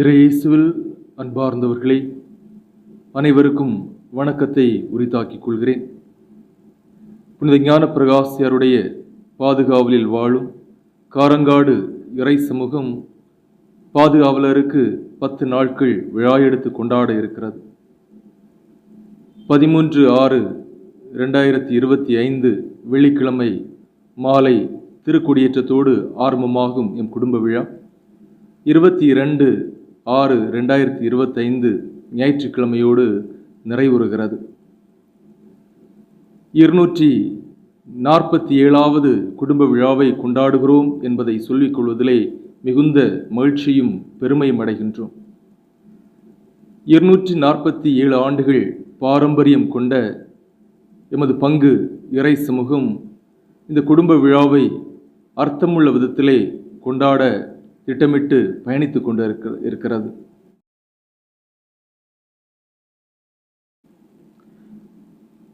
இறையேசுவில் அன்பார்ந்தவர்களே அனைவருக்கும் வணக்கத்தை உரித்தாக்கிக் கொள்கிறேன். புனித ஞான பிரகாசியாருடைய பாதுகாவலில் வாழும் காரங்காடு இறை சமூகம் பாதுகாவலருக்கு பத்து நாட்கள் விழா எடுத்து கொண்டாட இருக்கிறது. பதிமூன்று ஆறு ரெண்டாயிரத்தி இருபத்தி ஐந்து வெள்ளிக்கிழமை மாலை திருக்கொடியேற்றத்தோடு ஆரம்பமாகும் எம் குடும்ப விழா. இருபத்தி இரண்டு ஆறு ரெண்டாயிரத்தி இருபத்தைந்து ஞாயிற்றுக்கிழமையோடு நிறைவுறுகிறது. இருநூற்றி நாற்பத்தி ஏழாவது குடும்ப விழாவை கொண்டாடுகிறோம் என்பதை சொல்லிக் கொள்வதிலே மிகுந்த மகிழ்ச்சியும் பெருமையும் அடைகின்றோம். இருநூற்றி நாற்பத்தி ஏழு ஆண்டுகள் பாரம்பரியம் கொண்ட எமது பங்கு இறை சமூகம் இந்த குடும்ப விழாவை அர்த்தமுள்ள விதத்திலே கொண்டாட திட்டமிட்டு பயணித்துக் கொண்டு இருக்க- இருக்கிறது.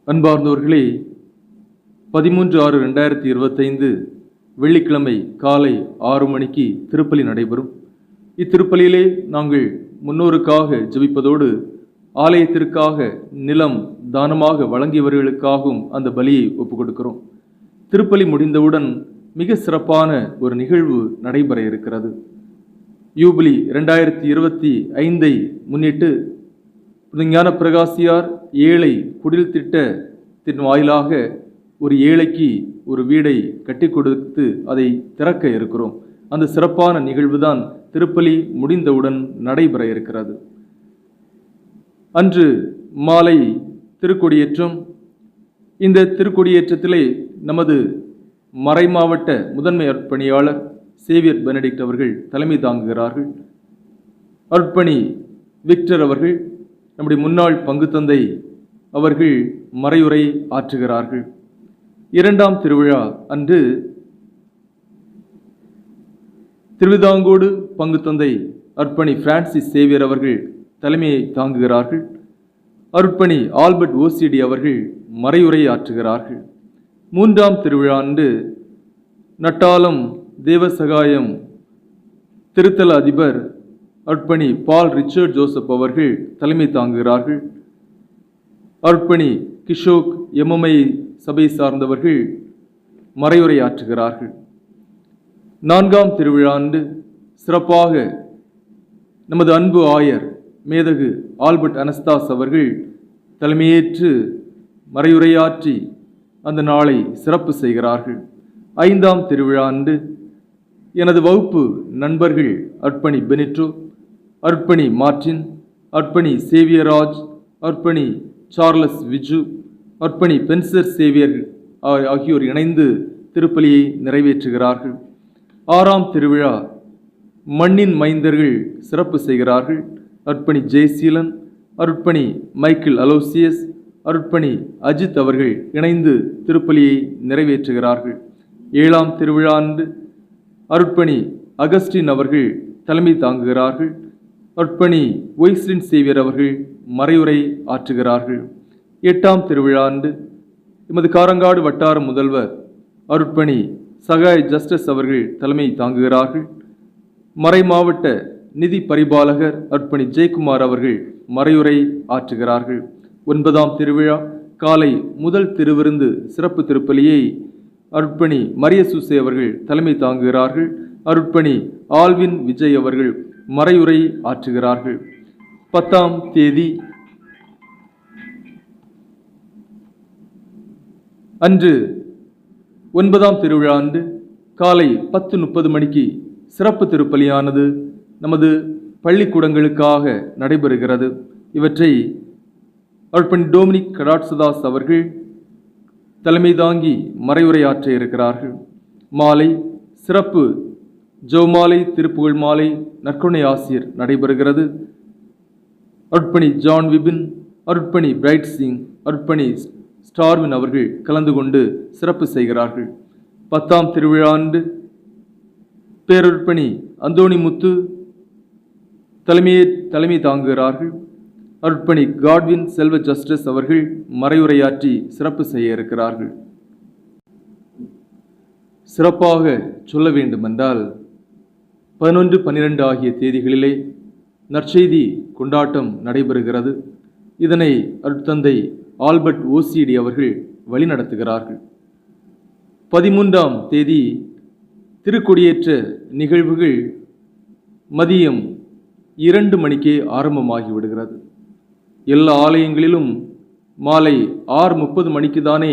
அன்பார்ந்தவர்களே பதிமூன்று ஆறு ரெண்டாயிரத்தி இருபத்தைந்து வெள்ளிக்கிழமை காலை ஆறு மணிக்கு திருப்பலி நடைபெறும். இத்திருப்பலியிலே நாங்கள் முன்னோருக்காக ஜெபிப்பதோடு ஆலயத்திற்காக நிலம் தானமாக வழங்கியவர்களுக்காகவும் அந்த பலியை ஒப்புக் கொடுக்கிறோம் திருப்பலி முடிந்தவுடன் மிக சிறப்பான ஒரு நிகழ்வு நடைபெற இருக்கிறது. யூபிலி ரெண்டாயிரத்தி இருபத்தி ஐந்தை முன்னிட்டு ஞான பிரகாசியார் ஏழை குடில் திட்டத்தின் வாயிலாக ஒரு ஏழைக்கு ஒரு வீடை கட்டி கொடுத்து அதை திறக்க இருக்கிறோம். அந்த சிறப்பான நிகழ்வுதான் திருப்பலி முடிந்தவுடன் நடைபெற இருக்கிறது. அன்று மாலை திருக்கொடியேற்றம் இந்த திருக்கொடியேற்றத்திலே நமது மறைமாவட்ட முதன்மை அர்ப்பணியாளர் சேவியர் பெனடிக்ட் அவர்கள் தலைமை தாங்குகிறார்கள். அர்ப்பணி விக்டர் அவர்கள் நம்முடைய முன்னாள் பங்கு தந்தை அவர்கள் மறையுரை ஆற்றுகிறார்கள். இரண்டாம் திருவிழா அன்று திருவிதாங்கோடு பங்கு தந்தை அர்ப்பணி பிரான்சிஸ் சேவியர் அவர்கள் தலைமையை தாங்குகிறார்கள். அர்ப்பணி ஆல்பர்ட் ஓசிடி அவர்கள் மறையுரை ஆற்றுகிறார்கள். மூன்றாம் திருவிழா அன்று நட்டாலம் தேவசகாயம் திருத்தல அதிபர் அர்ப்பணி பால் ரிச்சர்ட் ஜோசப் அவர்கள் தலைமை தாங்குகிறார்கள். அர்ப்பணி கிஷோக் எம்எம்ஐ சபை சார்ந்தவர்கள் மறையுரையாற்றுகிறார்கள். நான்காம் திருவிழா அன்று சிறப்பாக நமது அன்பு ஆயர் மேதகு ஆல்பர்ட் அனஸ்தாஸ் அவர்கள் தலைமையேற்று மறையுரையாற்றி அந்த நாளை சிறப்பு செய்கிறார்கள். ஐந்தாம் திருவிழா அன்று எனது வகுப்பு நண்பர்கள் அர்ப்பணி பெனிட்ரோ அர்ப்பணி மார்டின் அர்ப்பணி சேவியராஜ் அர்ப்பணி சார்லஸ் விஜு அர்ப்பணி பென்சர் சேவியர் ஆகியோர் இணைந்து திருப்பலியை நிறைவேற்றுகிறார்கள். ஆறாம் திருவிழா மண்ணின் மைந்தர்கள் சிறப்பு செய்கிறார்கள். அர்ப்பணி ஜெயசீலன் அர்ப்பணி மைக்கேல் அலோசியஸ் அருட்பணி அஜித் அவர்கள் இணைந்து திருப்பலியை நிறைவேற்றுகிறார்கள். ஏழாம் திருவிழா அன்று அருட்பணி அகஸ்டின் அவர்கள் தலைமை தாங்குகிறார்கள். அருட்பணி ஒய்ஸ்லின் சேவியர் அவர்கள் மறையுரை ஆற்றுகிறார்கள். எட்டாம் திருவிழா அன்று எமது காரங்காடு வட்டார முதல்வர் அருட்பணி சகாய் ஜஸ்டிஸ் அவர்கள் தலைமை தாங்குகிறார்கள். மறைமாவட்ட நிதி பரிபாலகர் அர்ப்பணி ஜெயக்குமார் அவர்கள் மறையுரை ஆற்றுகிறார்கள். ஒன்பதாம் திருவிழா காலை முதல் திருவிருந்து சிறப்பு திருப்பலியை அருட்பணி மரிய சூசே அவர்கள் தலைமை தாங்குகிறார்கள். அருட்பணி ஆல்வின் விஜய் அவர்கள் மறையுரை ஆற்றுகிறார்கள். பத்தாம் தேதி அன்று ஒன்பதாம் திருவிழா அன்று காலை பத்து முப்பது மணிக்கு சிறப்பு திருப்பலியானது நமது பள்ளிக்கூடங்களுக்காக நடைபெறுகிறது. இவற்றை அர்பன் டோமினிக் கடாட்சதாஸ் அவர்கள் தலைமை தாங்கி மறைவுரையாற்ற இருக்கிறார்கள். மாலை சிறப்பு ஜெவமாலை திருப்புகழ் மாலை நற்கொணை ஆசிரியர் நடைபெறுகிறது. அருட்பணி ஜான் விபின் அருட்பணி பிரைட் சிங் அருட்பணி ஸ்டார்வின் அவர்கள் கலந்து கொண்டு சிறப்பு செய்கிறார்கள். பத்தாம் திருவிழாண்டு அன்று பேரருட்பணி அந்தோணி முத்து தலைமையை தலைமை தாங்குகிறார்கள். அருட்பணி காட்வின் செல்வ ஜஸ்டிஸ் அவர்கள் மறையுரையாற்றி சிறப்பு செய்ய இருக்கிறார்கள். சிறப்பாக சொல்ல வேண்டுமென்றால் பதினொன்று பன்னிரண்டு ஆகிய தேதிகளிலே நற்செய்தி கொண்டாட்டம் நடைபெறுகிறது. இதனை அருட்தந்தை ஆல்பர்ட் ஓசிடி அவர்கள் வழிநடத்துகிறார்கள். பதிமூன்றாம் தேதி திருக்கொடியேற்ற நிகழ்வுகள் மதியம் இரண்டு மணிக்கே ஆரம்பமாகி விடுகிறது எல்லா ஆலயங்களிலும் மாலை ஆறு முப்பது மணிக்கு தானே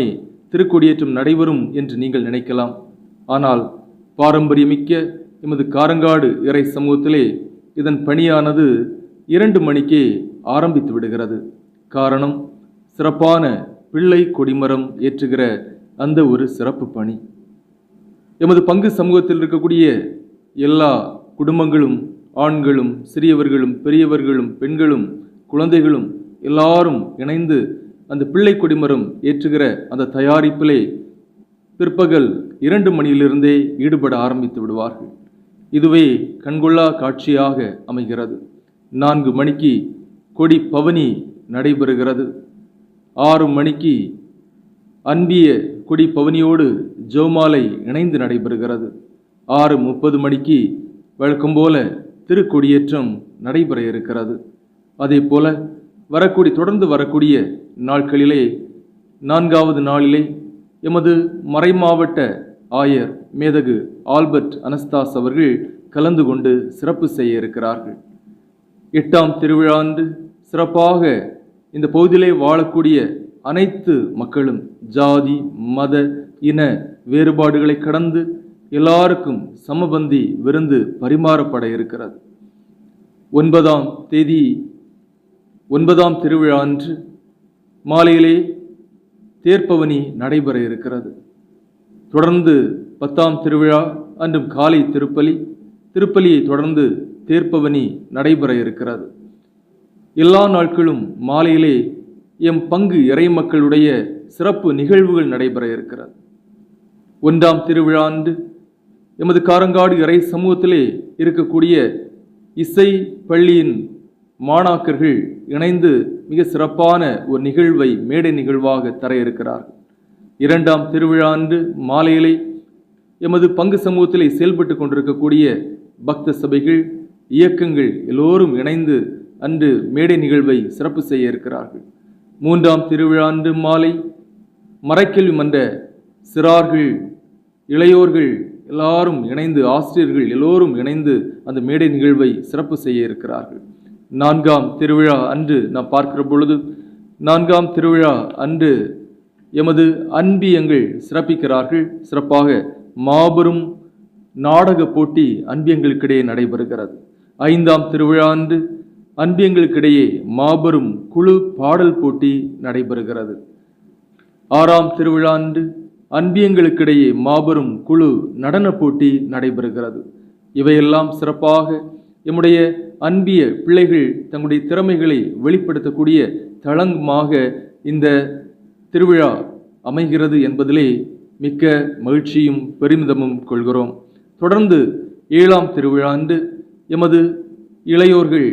திருக்கொடியேற்றம் நடைபெறும் என்று நீங்கள் நினைக்கலாம். ஆனால் பாரம்பரியமிக்க எமது காரங்காடு இறை சமூகத்திலே இதன் பணியானது இரண்டு மணிக்கே ஆரம்பித்து விடுகிறது. காரணம் சிறப்பான பிள்ளை கொடிமரம் ஏற்றுகிற அந்த ஒரு சிறப்பு பணி. எமது பங்கு சமூகத்தில் இருக்கக்கூடிய எல்லா குடும்பங்களும் ஆண்களும் சிறியவர்களும் பெரியவர்களும் பெண்களும் குழந்தைகளும் எல்லாரும் இணைந்து அந்த பிள்ளை கொடிமரம் ஏற்றுகிற அந்த தயாரிப்பிலே பிற்பகல் இரண்டு மணியிலிருந்தே ஈடுபட ஆரம்பித்து விடுவார்கள். இதுவே கண்கொள்ளா காட்சியாக அமைகிறது. நான்கு மணிக்கு கொடி பவனி நடைபெறுகிறது. ஆறு மணிக்கு அன்பிய கொடி பவனியோடு ஜோமாலை இணைந்து நடைபெறுகிறது. ஆறு முப்பது மணிக்கு வழக்கம் போல திருக்கொடியேற்றம் நடைபெற இருக்கிறது. அதே போல வரக்கூடிய தொடர்ந்து வரக்கூடிய நாட்களிலே நான்காவது நாளிலே எமது மறைமாவட்ட ஆயர் மேதகு ஆல்பர்ட் அனஸ்தாஸ் அவர்கள் கலந்து கொண்டு சிறப்பு செய்ய இருக்கிறார்கள். எட்டாம் திருவிழாண்டு சிறப்பாக இந்த பகுதியிலே வாழக்கூடிய அனைத்து மக்களும் ஜாதி மத இன வேறுபாடுகளை கடந்து எல்லாருக்கும் சமபந்தி விருந்து பரிமாறப்பட இருக்கிறது. ஒன்பதாம் தேதி ஒன்பதாம் திருவிழா அன்று மாலையிலே தேர்ப்பவனி நடைபெற இருக்கிறது. தொடர்ந்து பத்தாம் திருவிழா அன்றும் காலை திருப்பலி திருப்பலியை தொடர்ந்து தேர்ப்பவனி நடைபெற இருக்கிறது. எல்லா நாட்களும் மாலையிலே எம் பங்கு இறை மக்களுடைய சிறப்பு நிகழ்வுகள் நடைபெற இருக்கிறது. ஒன்றாம் திருவிழா அன்று எமது காரங்காடு இறை சமூகத்திலே இருக்கக்கூடிய இசை பள்ளியின் மாணாக்கர்கள் இணைந்து மிக சிறப்பான ஒரு நிகழ்வை மேடை நிகழ்வாக தர இருக்கிறார்கள் இரண்டாம் திருவிழா அன்று மாலையிலே எமது பங்கு சமூகத்திலே செயல்பட்டு கொண்டிருக்கக்கூடிய பக்த சபைகள் இயக்கங்கள் எல்லோரும் இணைந்து அன்று மேடை நிகழ்வை சிறப்பு செய்ய இருக்கிறார்கள். மூன்றாம் திருவிழா அன்று மாலை மறைக்கல்வி மன்ற சிறார்கள் இளையோர்கள் எல்லாரும் இணைந்து ஆசிரியர்கள் எல்லோரும் இணைந்து அந்த மேடை நிகழ்வை சிறப்பு செய்ய இருக்கிறார்கள். நான்காம் திருவிழா அன்று நாம் பார்க்கிற பொழுது நான்காம் திருவிழா அன்று எமது அன்பியங்கள் சிறப்பிக்கிறார்கள். சிறப்பாக மாபெரும் நாடக போட்டி அன்பியங்களுக்கிடையே நடைபெறுகிறது. ஐந்தாம் திருவிழா அன்று அன்பியங்களுக்கிடையே மாபெரும் குழு பாடல் போட்டி நடைபெறுகிறது. ஆறாம் திருவிழா அன்று அன்பியங்களுக்கிடையே மாபெரும் குழு நடன போட்டி நடைபெறுகிறது. இவையெல்லாம் சிறப்பாக எம்முடைய அன்பிய பிள்ளைகள் தங்களுடைய திறமைகளை வெளிப்படுத்தக்கூடிய தளங்கமாக இந்த திருவிழா அமைகிறது என்பதிலே மிக்க மகிழ்ச்சியும் பெருமிதமும் கொள்கிறோம். தொடர்ந்து ஏழாம் திருவிழா அன்று எமது இளையோர்கள்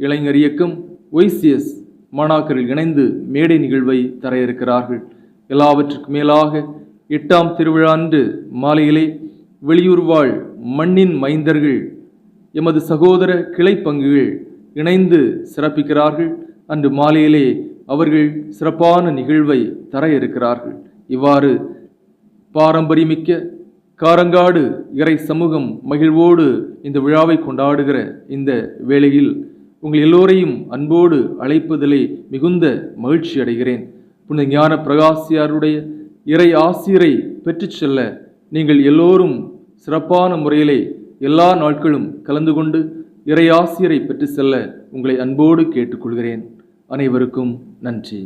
இளைஞர் இயக்கம் ஒய்சிஎஸ் மாணாக்கரில் இணைந்து மேடை நிகழ்வை தர இருக்கிறார்கள் எல்லாவற்றுக்கும் மேலாக எட்டாம் திருவிழா அன்று மாலையிலே வெளியூர் வாழ் மண்ணின் மைந்தர்கள் எமது சகோதர கிளை பங்குகள் இணைந்து சிறப்பிக்கிறார்கள். அன்று மாலையிலே அவர்கள் சிறப்பான நிகழ்வை தர இருக்கிறார்கள் இவ்வாறு பாரம்பரியமிக்க காரங்காடு இறை சமூகம் மகிழ்வோடு இந்த விழாவை கொண்டாடுகிற இந்த வேளையில் உங்கள் எல்லோரையும் அன்போடு அழைப்பதிலே மிகுந்த மகிழ்ச்சி அடைகிறேன். புனித ஞான பிரகாசியாருடைய இறை ஆசிரியரை பெற்றுச் செல்ல நீங்கள் எல்லோரும் சிறப்பான முறையிலே எல்லா நாட்களும் கலந்து கொண்டு இறை பெற்று செல்ல உங்களை அன்போடு கேட்டுக்கொள்கிறேன். அனைவருக்கும் நன்றி.